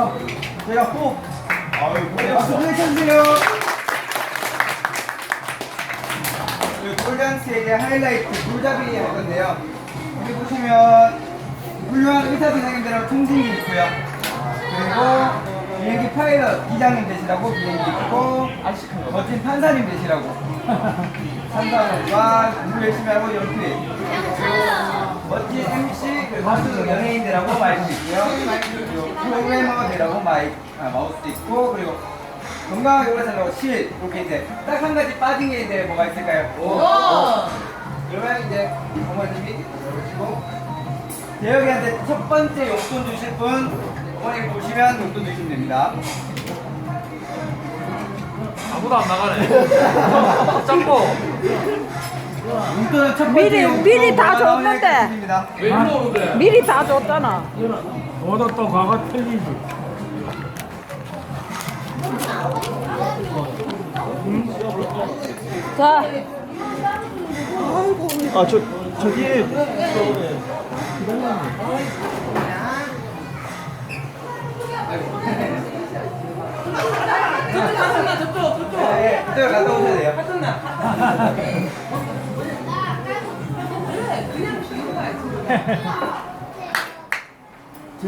자, 제가 호. 아유, 네, 박수 부탁드려요. 그 돌잔치의 이제 하이라이트 돌잡이 할 건데요. 여기 보시면 훌륭한 의사 선생님들하고 통신이 있고요. 그리고 비행기 파일럿 기장님 되시라고 비행기 있고 멋진 판사님 되시라고. 판사님과 공부 열심히 하고 연필. 그리고 멋진 MC 그리고 가수 연예인들하고 마이크 있고요. 그리고 프로그래머가 되라고 마이크 아, 마우스도 있고 그리고 건강하게 오래 살라고 실. 이렇게 이제 딱 한 가지 빠진 게 이제 뭐가 있을까요? 그러면 이제 어머님이 열어주시고 재혁이한테 첫 번째 용돈 주실 분 어머니 보시면 용돈 주시면 됩니다. 아무도 안 나가네. 짬뽕. 용돈은 첫 번째 미리- 용돈 미리 다 5만 원에 줬는데. 왜 일로 오는데? 미리 다 줬잖아. 얻어 또 과거 틀리지. 자, 아, 저, 저기. 네, 그쪽으로 갔다 오셔야 돼요. 제,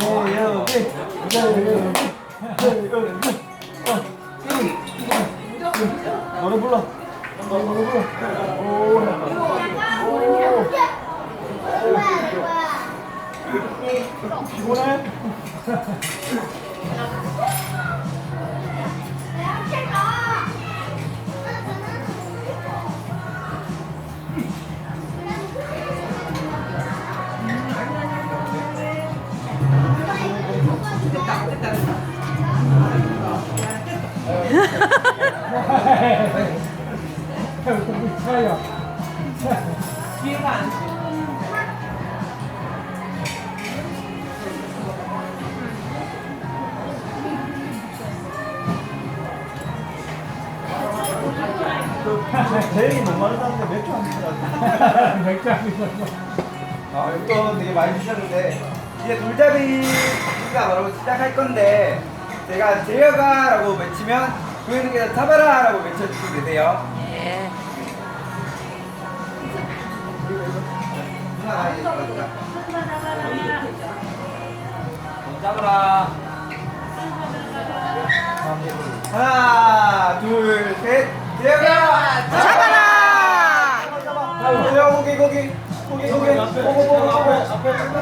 재혁이, 재혁이, 재혁이. 어, 노래 불러. 노래 불러. 오, 오. 피곤해? Thank you. 제일 못 마르다는데 맥주 안 드시라고. 맥주 한 잔. 아, 이거 되게 많이 주셨는데 이제 돌잡이가 바로 시작할 건데 제가 재혁아라고 외치면 고객님께서 잡아라라고 외쳐주시면 되세요. 예. 나이 있습니다. 잡으라. 하나, 둘, 셋, 재혁아! 잡아라! 재혁 고기 고기 고기 고기 보고 보고 보고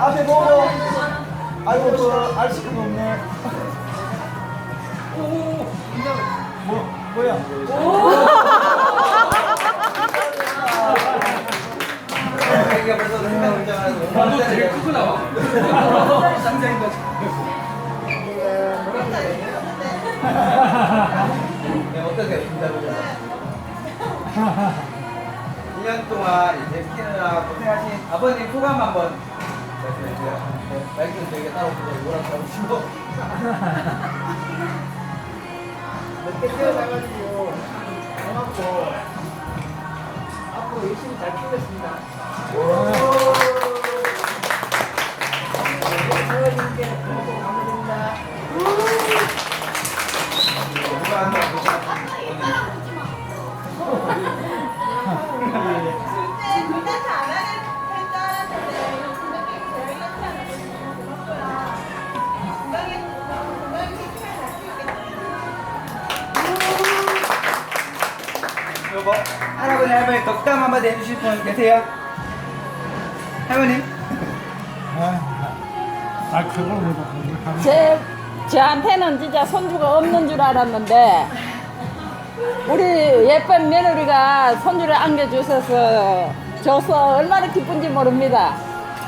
앞에 보고 아이고 저 알시큰 없네. 뭐 뭐야? 이게 벌써 생각 운전하고 나도 되게 크고 나와. 2년 동안 이제 키느라 고생하신 아버님 소감 한번 말씀해 주세요. 네, 말씀 저희가 따로 보고 뭐라고 하시고. 몇개 태어나가지고 고맙고 앞으로 열심히 잘 키우겠습니다. 태어님께 너무 감 여보, 할아버지 할머니 덕담 한마디 해주실 분 계세요? 할머니? 아, 그걸 못 제, 저한테는 진짜 손주가 없는 줄 알았는데, 우리 예쁜 며느리가 손주를 안겨주셔서, 줘서 얼마나 기쁜지 모릅니다.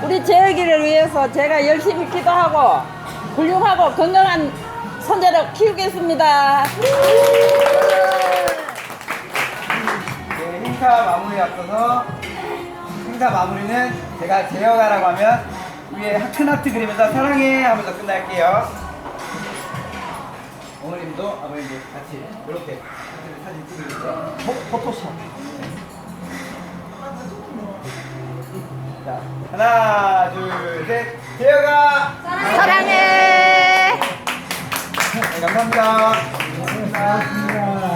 우리 재혁이를 위해서 제가 열심히 기도하고, 훌륭하고 건강한 손자를 키우겠습니다. 행사 마무리에 앞서서 행사 마무리는 제가 제어가라고 하면 위에 하트나트 그리면서 사랑해 하면서 끝날게요. 어머님도 아버님도 같이 이렇게 사진 찍으면서 어, 포토샵. 자, 하나, 둘, 셋. 제어가 사랑해. 네, 감사합니다. 네, 감사합니다.